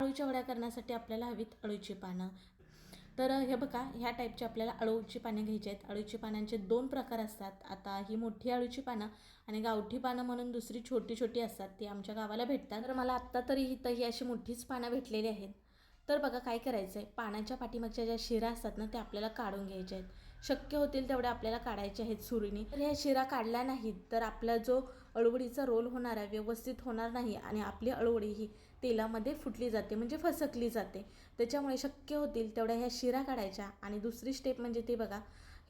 अळूच्या वड्या करण्यासाठी आपल्याला हवीत अळूची पानं. तर हे बघा ह्या टाईपची आपल्याला अळूची पाने घ्यायची आहेत. अळूची पानांचे दोन प्रकार असतात. आता ही मोठी अळूची पानं आणि गावठी पानं म्हणून दुसरी छोटी छोटी असतात ती आमच्या गावाला भेटतात. तर मला आत्ता तरी इथं ही अशी मोठीच पानं भेटलेली आहेत. तर बघा काय करायचं आहे पानाच्या पाठीमागच्या ज्या शिरा असतात ना त्या आपल्याला काढून घ्यायच्या आहेत. शक्य होतील तेवढ्या आपल्याला काढायच्या आहेत सुरीने. तर ह्या शिरा काढल्या नाहीत तर आपला जो अळवडीचा रोल होणार आहे व्यवस्थित होणार नाही आणि आपली अळवडी ही तेलामध्ये फुटली जाते म्हणजे फसकली जाते. त्याच्यामुळे शक्य होतील तेवढ्या ह्या शिरा काढायच्या. आणि दुसरी स्टेप म्हणजे ते बघा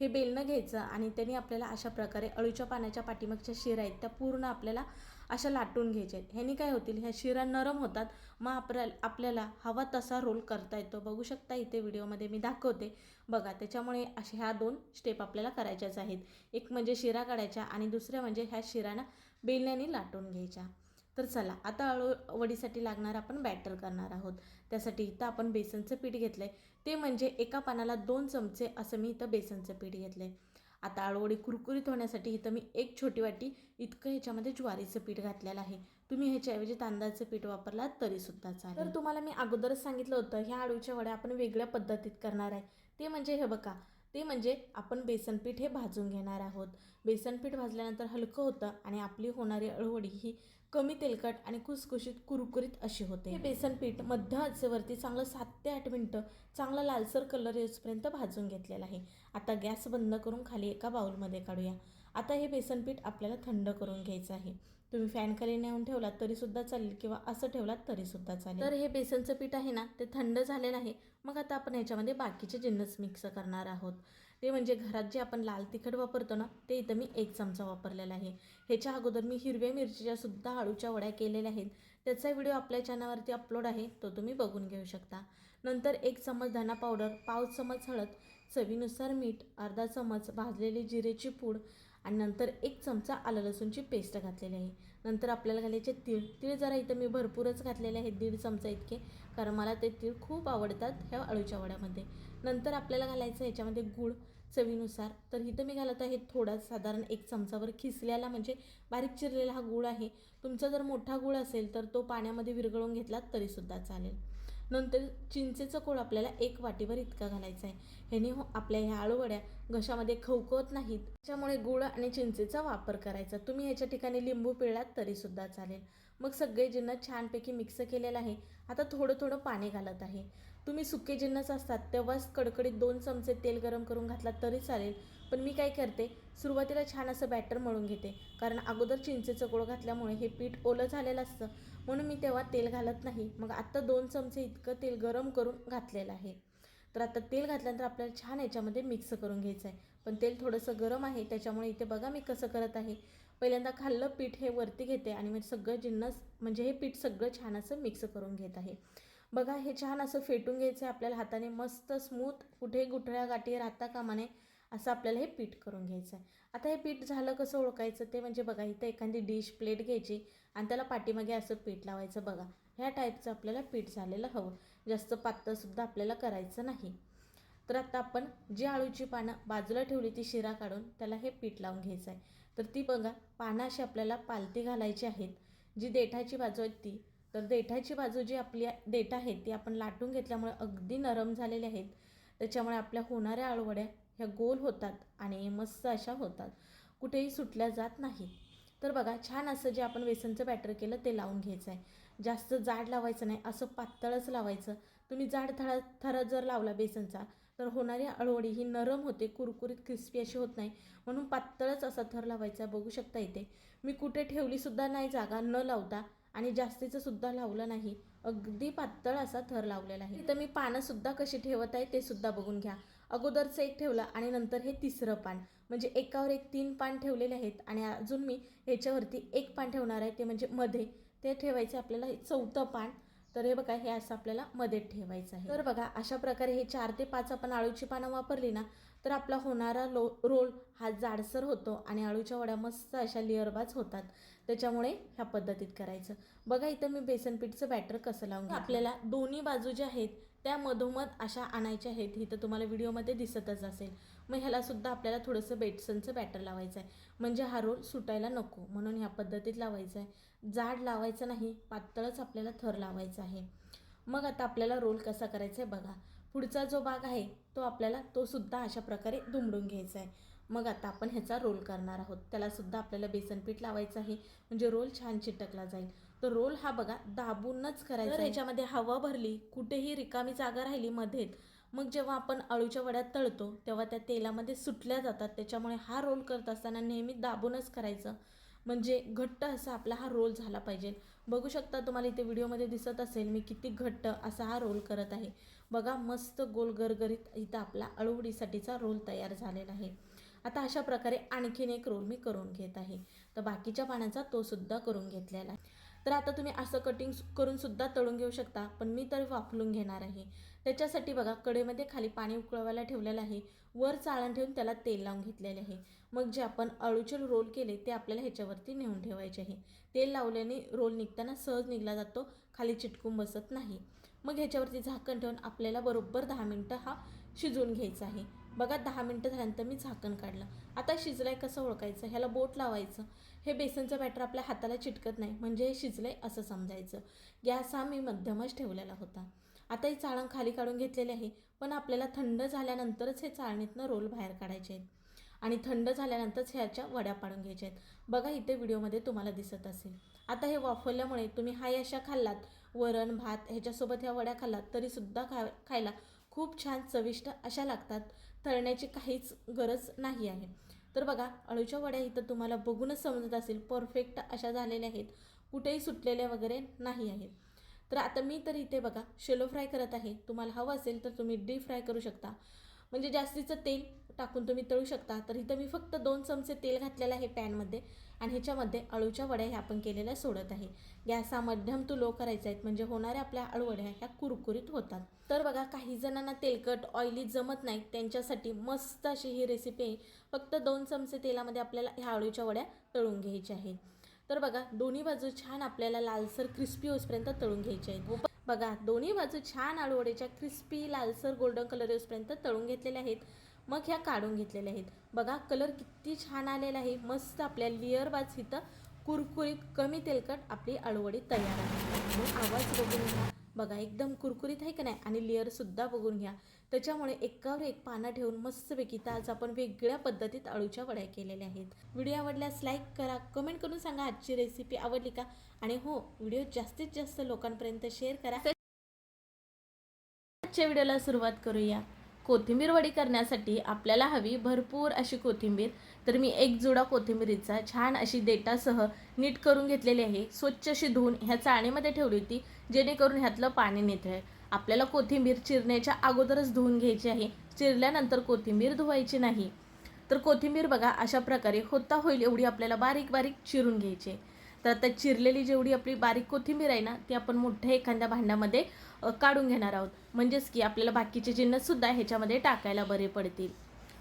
हे बेलणं घ्यायचं आणि त्यांनी आपल्याला अशा प्रकारे अळूच्या पाण्याच्या पाठीमागच्या शिरा आहेत त्या पूर्ण आपल्याला अशा लाटून घ्यायच्या आहेत. ह्यानी काय होतील ह्या शिरा नरम होतात मग आपल्या आपल्याला हवा तसा रोल करता येतो. बघू शकता इथे व्हिडिओमध्ये मी दाखवते. बघा त्याच्यामुळे अशा ह्या दोन स्टेप आपल्याला करायच्याच आहेत. एक म्हणजे शिरा काढायच्या आणि दुसऱ्या म्हणजे ह्या शिरांना बेलण्याने लाटून घ्यायच्या. तर चला आता अळू वडीसाठी लागणार आपण बॅटर करणार आहोत. त्यासाठी इथं आपण बेसनचं पीठ घेतलं आहे ते म्हणजे एका पानाला दोन चमचे असं मी इथं बेसनचं पीठ घेतलं आहे आता अळूवडी कुरकुरीत होण्यासाठी इथं मी एक छोटी वाटी इतकं ह्याच्यामध्ये ज्वारीचं पीठ घातलेलं आहे. तुम्ही ह्याच्याऐवजी तांदळाचं पीठ वापरलात तरीसुद्धा चालेल. तर तुम्हाला मी अगोदरच सांगितलं होतं ह्या अळूच्या वड्या आपण वेगळ्या पद्धतीत करणार आहे. ते म्हणजे हे बघा ते म्हणजे आपण बेसनपीठ हे भाजून घेणार आहोत. बेसनपीठ भाजल्यानंतर हलकं होतं आणि आपली होणारी अळवडी ही कमी तेलकट आणि खुसखुशीत कुरकुरीत अशी होते. हे बेसनपीठ मध्य आचेवरती चांगलं सात ते आठ मिनटं चांगला लालसर कलर येऊपर्यंत भाजून घेतलेला आहे. आता गॅस बंद करून खाली एका बाउलमध्ये काढूया. आता हे बेसनपीठ आपल्याला थंड करून घ्यायचं आहे. तुम्ही फॅनखाली नेऊन ठेवलात तरीसुद्धा चालेल किंवा असं ठेवलात तरीसुद्धा चालेल. तर हे बेसनचं पीठ आहे ना ते थंड झालेलं आहे. मग आता आपण ह्याच्यामध्ये बाकीचे जिन्नस मिक्स करणार आहोत. ते म्हणजे घरात जे आपण लाल तिखट वापरतो ना ते इथं मी एक चमचा वापरलेला आहे. ह्याच्या अगोदर मी हिरव्या मिरचीच्या सुद्धा आळूच्या वड्या केलेल्या आहेत. त्याचा व्हिडिओ आपल्या चॅनलवरती अपलोड आहे तो तुम्ही बघून घेऊ शकता. नंतर एक चमच धना पावडर पाव चमच हळद चवीनुसार मीठ अर्धा चमच भाजलेली जिरेची पूड आणि नंतर एक चमचा आलं लसूणची पेस्ट घातलेली आहे. नंतर आपल्याला घालायचे तीळ. तीळ जरा इथं मी भरपूरच घातलेले आहेत दीड चमचा इतके. कारण मला ते तीळ खूप आवडतात ह्या अळूच्या वड्यामध्ये. नंतर आपल्याला घालायचं ह्याच्यामध्ये गूळ चवीनुसार. तर इथं मी घालत आहे थोडा साधारण एक चमचावर खिसल्याला म्हणजे बारीक चिरलेला हा गूळ आहे. तुमचा जर मोठा गूळ असेल तर तो पाण्यामध्ये विरघळून घेतलात तरीसुद्धा चालेल. नंतर चिंचेचं कोळ आपल्याला एक वाटीवर इतका घालायचा आहे. ह्याने हो आपल्या ह्या आळूवड्या घशामध्ये खवकवत नाहीत. त्याच्यामुळे गुळ आणि चिंचेचा वापर करायचा. तुम्ही ह्याच्या ठिकाणी लिंबू पिळलात तरीसुद्धा चालेल. मग सगळे जिन्नस छानपैकी मिक्स केलेलं आहे. आता थोडं थोडं पाणी घालत आहे. तुम्ही सुके जिन्नस असतात तेव्हाच कडकडीत दोन चमचे तेल गरम करून घातलात तरी चालेल. पण मी काय करते सुरुवातीला छान असं बॅटर मळून घेते. कारण अगोदर चिंचेचं गोळ घातल्यामुळे हे पीठ ओलं झालेलं असतं. म्हणून मी तेव्हा तेल घालत नाही. मग आत्ता दोन चमचे इतकं तेल गरम करून घातलेलं आहे. तर आता तेल घातल्यानंतर आपल्याला छान याच्यामध्ये मिक्स करून घ्यायचं आहे. पण तेल थोडंसं गरम आहे त्याच्यामुळे इथे बघा मी कसं करत आहे. पहिल्यांदा खाल्लं पीठ हे वरती घेते आणि मी सगळं जिन्नस म्हणजे हे पीठ सगळं छान असं मिक्स करून घेत आहे. बघा हे छान असं फेटून घ्यायचं आहे आपल्याला हाताने. मस्त स्मूथ कुठे गुठळ्या गाठी राहता कामाने असं आपल्याला हे पीठ करून घ्यायचं आहे. आता हे पीठ झालं कसं ओळखायचं ते म्हणजे बघा इथं एखादी डिश प्लेट घ्यायची आणि त्याला पाठीमागे असं पीठ लावायचं बघा. ह्या टाईपचं आपल्याला पीठ झालेलं हवं. जास्त पातळसुद्धा आपल्याला करायचं नाही. तर आता आपण जी आळूची पानं बाजूला ठेवली ती शिरा काढून त्याला हे पीठ लावून घ्यायचं आहे. तर ती बघा पानं अशी आपल्याला पालती घालायची आहेत. जी देठाची बाजू आहे ती. तर देठाची बाजू जी आपली देठ आहे ती आपण लाटून घेतल्यामुळे अगदी नरम झालेले आहेत. त्याच्यामुळे आपल्या होणाऱ्या आळूवड्या ह्या गोल होतात आणि मस्त अशा होतात. कुठेही सुटल्या जात नाही. तर बघा छान असं जे आपण बेसनचं बॅटर केलं ते लावून घ्यायचं आहे जास्त जाड लावायचं नाही असं पातळच लावायचं. तुम्ही जाड थळा थरा जर लावला बेसनचा तर होणारी अळवडी ही नरम होते कुरकुरीत क्रिस्पी अशी होत नाही. म्हणून पातळच असा थर लावायचा बघू शकता इथे. मी कुठे ठेवलीसुद्धा नाही जागा न लावता. आणि जास्तीचं सुद्धा लावलं नाही. अगदी पातळ असा थर लावलेला आहे. इथं मी पानंसुद्धा कशी ठेवत आहे ते सुद्धा बघून घ्या. अगोदरचं एक ठेवलं आणि नंतर हे तिसरं पान. म्हणजे एकावर एक तीन पान ठेवलेले आहेत आणि अजून मी ह्याच्यावरती एक पान ठेवणार आहे ते म्हणजे मध्ये. ते ठेवायचे आपल्याला हे चौथं पान. तर हे बघा हे असं आपल्याला मध्ये ठेवायचं आहे. तर बघा अशा प्रकारे हे चार ते पाच आपण आळूची पानं वापरली ना तर आपला होणारा लो रोल हा जाडसर होतो आणि आळूच्या वड्या मस्त अशा लेअरबाज होतात. त्याच्यामुळे ह्या पद्धतीत करायचं. बघा इथं मी बेसनपीठचं बॅटर कसं लावून आपल्याला दोन्ही बाजू ज्या आहेत त्या मधोमध अशा आणायच्या आहेत. ही तर तुम्हाला व्हिडिओमध्ये दिसतच असेल. मग ह्यालासुद्धा आपल्याला थोडंसं बेटसनचं बॅटर लावायचं आहे म्हणजे हा रोल सुटायला नको. म्हणून ह्या पद्धतीत लावायचा आहे जाड लावायचं नाही पातळच आपल्याला थर लावायचं आहे. मग आता आपल्याला रोल कसा करायचा आहे बघा. पुढचा जो भाग आहे तो आपल्याला तो सुद्धा अशा प्रकारे दुमडून घ्यायचा आहे मग आता आपण ह्याचा रोल करणार आहोत. त्यालासुद्धा आपल्याला बेसन पीठ लावायचं आहे. म्हणजे रोल छान चिटकला जाईल. तर रोल हा बघा दाबूनच करायचा आहे. ह्याच्यामध्ये हवा भरली कुठेही रिकामी जागा राहिली मध्येच मग जेव्हा आपण अळूच्या वड्या तळतो तेव्हा त्या तेलामध्ये सुटल्या जातात. त्याच्यामुळे हा रोल करत असताना नेहमी दाबूनच करायचं. म्हणजे घट्ट असा आपला हा रोल झाला पाहिजे. बघू शकता तुम्हाला इथे व्हिडिओमध्ये दिसत असेल मी किती घट्ट असा हा रोल करत आहे. बघा मस्त गोल गरगरीत इथं आपला अळूवडीसाठीचा रोल तयार झालेला आहे. आता अशा प्रकारे आणखीन एक रोल मी करून घेत आहे. तर बाकीच्या पाण्याचा तो सुद्धा करून घेतलेला आहे. तर आता तुम्ही असं कटिंग करून सुद्धा तळून घेऊ शकता पण मी तर वाफलून घेणार आहे. त्याच्यासाठी बघा कडेमध्ये खाली पाणी उकळवायला ठेवलेलं आहे. वर चाळण ठेवून त्याला तेल लावून घेतलेले आहे. मग जे आपण अळूचे रोल केले ते आपल्याला ह्याच्यावरती नेऊन ठेवायचे आहे. तेल लावल्याने रोल निघताना सहज निघला जातो खाली चिटकून बसत नाही. मग ह्याच्यावरती झाकण ठेवून आपल्याला बरोबर दहा मिनटं हा शिजवून घ्यायचा आहे. बघा दहा मिनटं झाल्यानंतर मी झाकण काढलं. आता शिजलाय कसं ओळखायचं? ह्याला बोट लावायचं. हे बेसनचं बॅटर आपल्या हाताला चिटकत नाही. म्हणजे हे शिजलंय असं समजायचं. गॅस हा मी मध्यमच ठेवलेला होता. आता ही चाळण खाली काढून घेतलेली आहे. पण आपल्याला थंड झाल्यानंतरच हे चाळणीतनं रोल बाहेर काढायचे आहेत. आणि थंड झाल्यानंतरच ह्याच्या वड्या पाडून घ्यायच्या आहेत. बघा इथे व्हिडिओमध्ये तुम्हाला दिसत असेल. आता हे वाफवल्यामुळे तुम्ही हाय अशा खाल्लात वरण भात ह्याच्यासोबत ह्या वड्या खाल्लात तरीसुद्धा खा खायला खूप छान चविष्ट अशा लागतात. तळण्याची काहीच गरज नाही आहे. तर बघा अळूच्या वड्या इथं तुम्हाला बघूनच समजत असेल परफेक्ट अशा झालेल्या आहेत. कुठेही सुटलेल्या वगैरे नाही आहेत. तर आता मी तर इथे बघा शेलो फ्राय करत आहे. तुम्हाला हवं असेल तर तुम्ही डीप फ्राय करू शकता. म्हणजे जास्तीचं तेल टाकून तुम्ही तळू शकता. तर इथं मी फक्त दोन चमचे तेल घातलेलं आहे पॅनमध्ये आणि ह्याच्यामध्ये अळूच्या वड्या ह्या आपण केलेल्या सोडत आहे. गॅस हा मध्यम टू लो करायचा आहेत म्हणजे होणाऱ्या आपल्या अळूवड्या ह्या कुरकुरीत होतात. तर बघा काही जणांना तेलकट ऑइली जमत नाही त्यांच्यासाठी मस्त अशी ही रेसिपी आहे. फक्त दोन चमचे तेलामध्ये आपल्याला ह्या अळूच्या वड्या तळून घ्यायच्या आहेत. तर बघा दोन्ही बाजू छान आपल्याला लालसर क्रिस्पी होईपर्यंत तळून घ्यायचे आहेत. बघा दोन्ही बाजू छान आळूवड्याच्या क्रिस्पी लालसर गोल्डन कलर येऊपर्यंत तळून घेतलेल्या आहेत. मग ह्या काढून घेतलेल्या आहेत. बघा कलर किती छान आलेला आहे. मस्त आपल्या लेअरबाज इथं कुरकुरीत कमी तेलकट आपली अळवडी तयार आहे. आवाज बघून घ्या. बघा एकदम कुरकुरीत आहे का नाही? आणि लेअरसुद्धा बघून घ्या. त्याच्यामुळे एकावर एक पानं ठेवून मस्तपैकी तर आज आपण वेगळ्या पद्धतीत अळूच्या वड्या केलेल्या आहेत. व्हिडिओ आवडल्यास लाईक करा कमेंट करून सांगा आजची रेसिपी आवडली का? आणि हो व्हिडिओ जास्तीत जास्त लोकांपर्यंत शेअर करा. आजच्या व्हिडिओला सुरुवात करूया. कोथिंबीर वडी करण्यासाठी आपल्याला हवी भरपूर अशी कोथिंबीर. तर मी एक जुडा कोथिंबीरीचा छान अशी देटासह नीट करून घेतलेली आहे. स्वच्छ अशी धुवून ह्या चाळणीमध्ये ठेवली होती जेणेकरून ह्यातलं पाणी निथळ आपल्याला कोथिंबीर चिरण्याच्या अगोदरच धुवून घ्यायची आहे. चिरल्यानंतर कोथिंबीर धुवायची नाही. तर कोथिंबीर बघा अशा प्रकारे होता होईल एवढी आपल्याला बारीक बारीक चिरून घ्यायची आहे. तर आता चिरलेली जेवढी आपली बारीक कोथिंबीर आहे ना ती आपण मोठ्या एखाद्या भांड्यामध्ये काढून घेणार आहोत. म्हणजेच की आपल्याला बाकीचे जिन्नससुद्धा ह्याच्यामध्ये टाकायला बरे पडतील.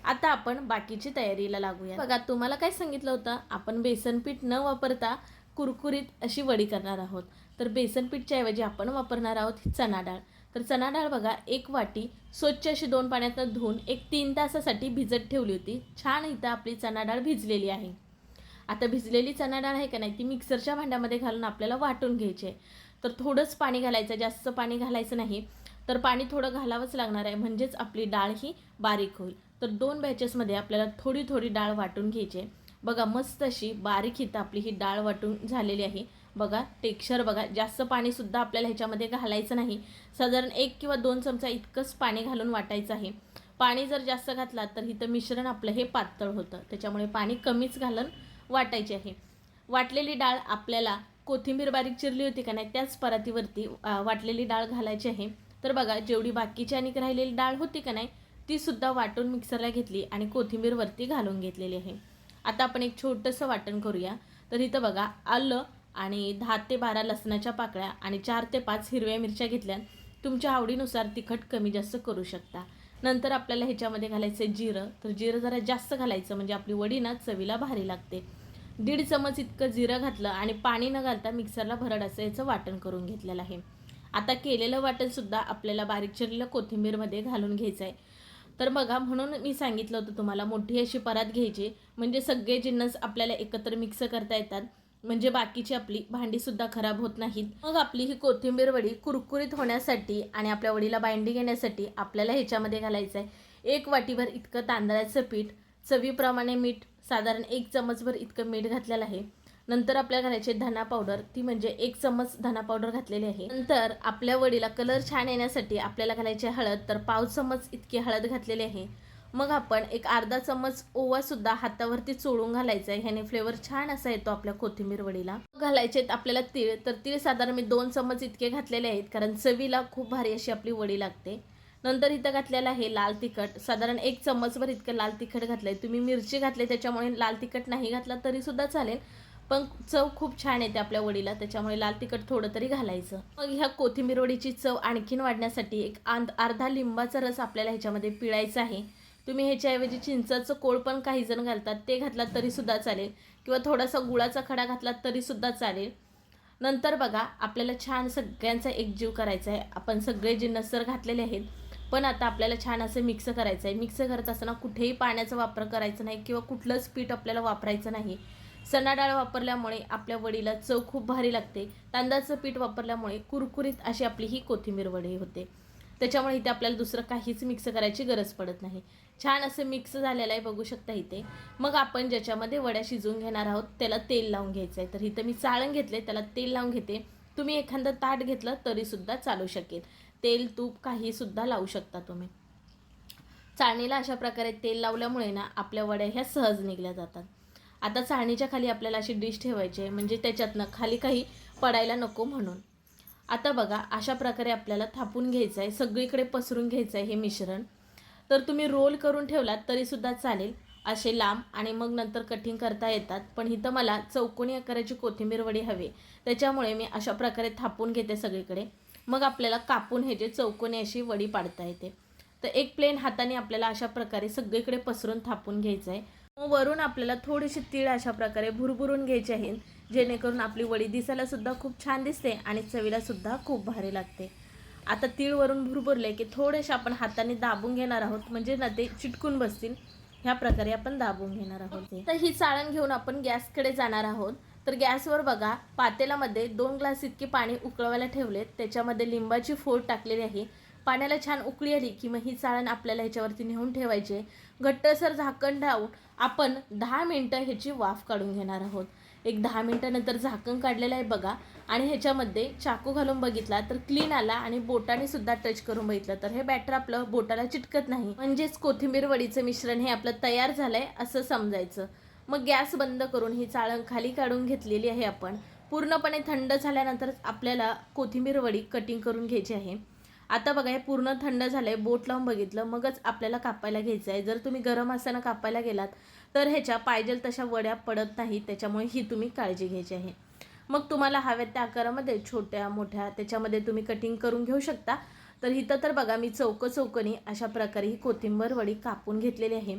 आता आपण बाकीची तयारीला लागूया बघा तुम्हाला काय सांगितलं होतं? आपण बेसनपीठ न वापरता कुरकुरीत अशी वडी करणार आहोत. तर बेसनपीठच्या ऐवजी आपण वापरणार आहोत चणा डाळ. तर चणा डाळ बघा एक वाटी स्वच्छ अशी दोन पाण्यातनं धुवून एक तीन तासासाठी भिजत ठेवली होती. छान इथं आपली चणा डाळ भिजलेली आहे. आता भिजलेली चणा डाळ आहे का नाही ती मिक्सरच्या भांड्यामध्ये घालून आपल्याला वाटून घ्यायची. आहे तर थोडंच पाणी घालायचं जास्त पाणी घालायचं नाही. तर पाणी थोडं घालावंच लागणार आहे म्हणजेच आपली डाळ ही बारीक होईल. तर दोन बॅचेसमध्ये आपल्याला थोडी थोडी डाळ वाटून घ्यायची आहे. बघा मस्त अशी बारीक हित आपली ही डाळ वाटून झालेली आहे. बघा टेक्स्चर बघा जास्त पाणीसुद्धा आपल्याला ह्याच्यामध्ये घालायचं नाही. साधारण एक किंवा दोन चमचा इतकंच पाणी घालून वाटायचं आहे. पाणी जर जास्त घातला तर इथं मिश्रण आपलं हे पातळ होतं. त्याच्यामुळे पाणी कमीच घालून वाटायची आहे. वाटलेली डाळ आपल्याला कोथिंबीर बारीक चिरली होती का नाही त्याच परातीवरती वाटलेली डाळ घालायची आहे. तर बघा जेवढी बाकीची आणि राहिलेली डाळ होती का नाही ती सुद्धा वाटून मिक्सरला घेतली आणि कोथिंबीरवरती घालून घेतलेली आहे. आता आपण एक छोटंसं वाटण करूया. तर इथं बघा आलं आणि दहा ते बारा लसणाच्या पाकळ्या आणि चार ते पाच हिरव्या मिरच्या घेतल्या. तुमच्या आवडीनुसार तिखट कमी जास्त करू शकता. नंतर आपल्याला ह्याच्यामध्ये घालायचं आहे जिरं. तर जिरं जरा जास्त घालायचं म्हणजे आपली वडी ना चवीला भारी लागते. दीड चमच इतकं जिरं घातलं आणि पाणी न घालता मिक्सरला भरड असं याचं वाटण करून घेतलेलं आहे. आता केलेलं वाटणसुद्धा आपल्याला बारीक चिरलेलं कोथिंबीरमध्ये घालून घ्यायचं आहे तर बघा म्हणून मी सांगितलं होतं तुम्हाला मोठी अशी परात घ्यायची. म्हणजे सगळे जिन्नस आपल्याला एकत्र मिक्स करता येतात. म्हणजे बाकीची आपली भांडीसुद्धा खराब होत नाहीत. मग आपली ही कोथिंबीर वडी कुरकुरीत होण्यासाठी आणि आपल्या वडीला बाइंडिंग येण्यासाठी आपल्याला ह्याच्यामध्ये घालायचं आहे एक वाटीभर इतकं तांदळाचं पीठ चवीप्रमाणे मीठ साधारण एक चमचभर इतकं मीठ घातलेलं आहे. नंतर आपल्या घालायचे धना पावडर ती म्हणजे एक चमच धना पावडर घातलेली आहे. नंतर आपल्या वडीला कलर छान येण्यासाठी आपल्याला घालायची हळद तर पाव चमच इतकी हळद घातलेली आहे. मग आपण एक अर्धा चमच ओवासुद्धा हातावरती चोळून घालायचा आहे. ह्याने फ्लेवर छान असा येतो आपल्या कोथिंबीर वडीला. घालायचे आहेत आपल्याला तीळ तर तीळ साधारण मी दोन चमच इतके घातलेले आहेत कारण चवीला खूप भारी अशी आपली वडी लागते. नंतर इथं घातलेलं आहे लाल तिखट. साधारण एक चमचभर इतकं लाल तिखट घातलं आहे तुम्ही मिरची घातली त्याच्यामुळे लाल तिखट नाही घातला तरीसुद्धा चालेल. पण चव खूप छान येते आपल्या वडीला त्याच्यामुळे लाल तिखट थोडं तरी घालायचं. मग ह्या कोथिंबीर वडीची चव आणखीन वाढण्यासाठी एक अर्धा लिंबाचा रस आपल्याला ह्याच्यामध्ये पिळायचा आहे. तुम्ही ह्याच्याऐवजी चिंचाचं कोळ पण काही जण घालतात ते घातलात तरीसुद्धा चालेल. किंवा थोडासा गुळाचा खडा घातलात तरीसुद्धा चालेल. नंतर बघा आपल्याला छान सगळ्यांचा एकजीव करायचा आहे. आपण सगळे जे नसर घातलेले आहेत पण आता आपल्याला छान असं मिक्स करायचं आहे मिक्स करत असताना कुठेही पाण्याचा वापर करायचा नाही किंवा कुठलंच पीठ आपल्याला वापरायचं नाही. चणा डाळ वापरल्यामुळे आपल्या वडीला चव खूप भारी लागते. तांदळाचं पीठ वापरल्यामुळे कुरकुरीत अशी आपली ही कोथिंबीर वडी होते. त्याच्यामुळे इथे आपल्याला दुसरं काहीच मिक्स करायची गरज पडत नाही. छान असं मिक्स झालेलं आहे बघू शकता इथे. मग आपण ज्याच्यामध्ये वड्या शिजवून घेणार आहोत त्याला तेल लावून घ्यायचं आहे तर इथं मी चाळण घेतले त्याला तेल लावून घेते. तुम्ही एखादं ताट घेतलं तरीसुद्धा चालू शकेल. तेल तूप काहीसुद्धा लावू शकता तुम्ही. चाळणीला अशा प्रकारे तेल लावल्यामुळे ना आपल्या वड्या ह्या सहज निघल्या जातात. आता चाळणीच्या खाली आपल्याला अशी डिश ठेवायची आहे म्हणजे त्याच्यातनं खाली काही पडायला नको म्हणून. आता बघा अशा प्रकारे आपल्याला थापून घ्यायचं आहे सगळीकडे पसरून घ्यायचं आहे हे मिश्रण. तर तुम्ही रोल करून ठेवलात तरीसुद्धा चालेल. असे लांब आणि मग नंतर कटिंग करता येतात पण इथं मला चौकोनी आकाराची कोथिंबीर वडी हवी त्याच्यामुळे मी अशा प्रकारे थापून घेते सगळीकडे. मग आपल्याला कापून हे जे चौकोनी अशी वडी पाडता येते. तर एक प्लेन हाताने आपल्याला अशा प्रकारे सगळीकडे पसरून थापून घ्यायचं आहे मग वरून आपल्याला थोडीशी तीळ अशा प्रकारे भुरभुरून घ्यायची आहे. जेणेकरून आपली वडी दिसायला सुद्धा खूप छान दिसते आणि चवीला सुद्धा खूप भारी लागते. आता तीळ वरून भुरभुरले की थोडेसे आपण हाताने दाबून घेणार आहोत. म्हणजे ना ते चिटकून बसतील. ह्या प्रकारे आपण दाबून घेणार आहोत. तर ही चाळण घेऊन आपण गॅसकडे जाणार आहोत. तर गॅसवर बघा पातेल्यामध्ये दोन ग्लास इतके पाणी उकळवायला ठेवलेत. त्याच्यामध्ये लिंबाची फोड टाकलेली आहे. पाण्याला छान उकळी आली की मग ही चाळण आपल्याला ह्याच्यावरती नेऊन ठेवायची. आहे. घट्टसर झाकण लावून आपण दहा मिनटं ह्याची वाफ काढून घेणार आहोत. एक दहा मिनटानंतर झाकण काढलेलं आहे बघा. आणि ह्याच्यामध्ये चाकू घालून बघितला तर क्लीन आला आणि बोटाने सुद्धा टच करून बघितलं. तर हे बॅटर आपलं बोटाला चिटकत नाही. म्हणजेच कोथिंबीर वडीचं मिश्रण हे आपलं तयार झालंय असं समजायचं. मग गॅस बंद करून ही चाळण खाली काढून घेतलेली आहे आपण. पूर्णपणे थंड झाल्यानंतर आपल्याला कोथिंबीर वडी कटिंग करून घ्यायची आहे. आता बघा हे पूर्ण थंड झालं आहे बोट लावून बघितलं मगच आपल्याला कापायला घ्यायचं आहे. जर तुम्ही गरम असताना कापायला गेलात तर ह्याच्या पायजेल तशा वड्या पडत नाही त्याच्यामुळे ही तुम्ही काळजी घ्यायची आहे. मग तुम्हाला हव्या त्या आकारामध्ये छोट्या मोठ्या त्याच्यामध्ये तुम्ही कटिंग करून घेऊ शकता. तर इथं तर बघा मी चौक चौकनी अशा प्रकारे ही कोथिंबर वडी कापून घेतलेली आहे.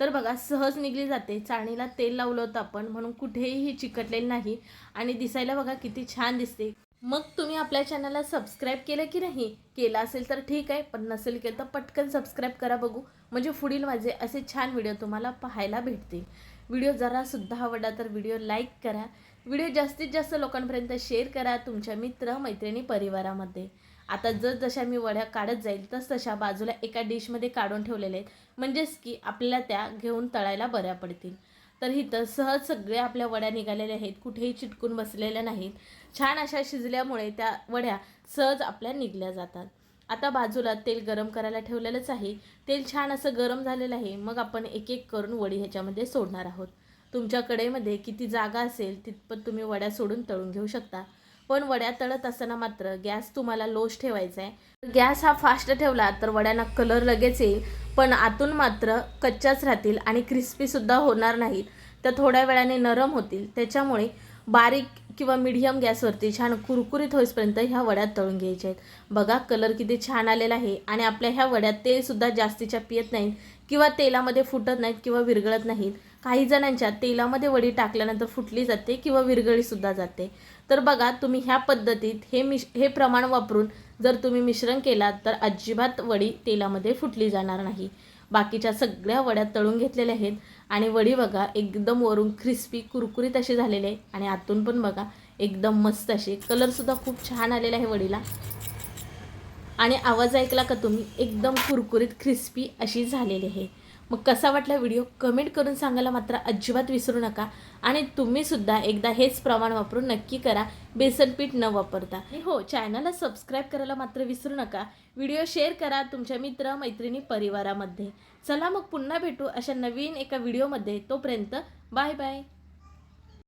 तर बघा सहज निघली जाते. चाळणीला तेल लावलं होतं आपण म्हणून कुठेही ही चिकटलेली नाही. आणि दिसायला बघा किती छान दिसते. मग तुम्ही आपल्या चॅनलला सबस्क्राईब केलं की नाही? केलं असेल तर ठीक आहे पण नसेल केलं तर पटकन सबस्क्राईब करा बघू. म्हणजे पुढील माझे असे छान व्हिडिओ तुम्हाला पाहायला भेटतील. व्हिडिओ जरासुद्धा आवडला तर व्हिडिओ लाईक करा. व्हिडिओ जास्तीत जास्त लोकांपर्यंत शेअर करा तुमच्या मित्र मैत्रिणी परिवारामध्ये. आता जर जशा मी वड्या काढत जाईल तस तशा बाजूला एका डिशमध्ये काढून ठेवलेल्या आहेत. म्हणजेच की आपल्याला त्या घेऊन तळायला बऱ्या पडतील. तर इथं सहज सगळ्या आपल्या वड्या निघालेल्या आहेत कुठेही चिटकून बसलेल्या नाहीत. छान अशा शिजल्यामुळे त्या वड्या सहज आपल्या निघल्या जातात. आता बाजूला तेल गरम करायला ठेवलेलंच आहे. तेल छान असं गरम झालेलं आहे. मग आपण एक एक करून वडी ह्याच्यामध्ये सोडणार आहोत. तुमच्या कडेमध्ये किती जागा असेल तितपत तुम्ही वड्या सोडून तळून घेऊ शकता. पण वड्या तळत असताना मात्र गॅस तुम्हाला लोश ठेवायचा आहे. गॅस हा फास्ट ठेवला तर वड्यांना कलर लगेच येईल पण आतून मात्र कच्च्याच राहतील आणि क्रिस्पीसुद्धा होणार नाहीत. तर थोड्या वेळाने नरम होतील. त्याच्यामुळे बारीक किंवा मिडियम गॅसवरती छान कुरकुरीत होईपर्यंत ह्या वड्या तळून घ्यायच्या आहेत. बघा कलर किती छान आलेला आहे आणि आपल्या ह्या वड्यात तेलसुद्धा जास्तीच्या पियत नाहीत. किंवा तेलामध्ये फुटत नाहीत किंवा विरघळत नाहीत. काही जणांच्या तेलामध्ये वडी टाकल्यानंतर फुटली जाते किंवा विरघळीसुद्धा जाते. तर बघा तुम्ही ह्या पद्धतीत हे मिश हे प्रमाण वापरून जर तुम्ही मिश्रण केलात तर अजिबात वडी तेलामध्ये फुटली जाणार नाही. बाकीच्या सगळ्या वड्या तळून घेतलेल्या आहेत. आणि वडी बघा एकदम वरून क्रिस्पी कुरकुरीत अशी झालेली आहे. आणि आतून पण बघा एकदम मस्त अशी. कलरसुद्धा खूप छान आलेला आहे वडीला. आणि आवाज ऐकला का तुम्ही? एकदम कुरकुरीत क्रिस्पी अशी झालेली आहे. मग कसा वाटला व्हिडिओ कमेंट करून सांगायला मात्र अजिबात विसरू नका. आणि तुम्ही सुद्धा एकदा हेच प्रमाण वापरून नक्की करा. बेसन पीठ न वापरता. हो चॅनलला सबस्क्राईब करायला मात्र विसरू नका. व्हिडिओ शेअर करा तुमच्या मित्र मैत्रिणी परिवारामध्ये. चला मग पुन्हा भेटू अशा नवीन एका व्हिडिओमध्ये तोपर्यंत बाय बाय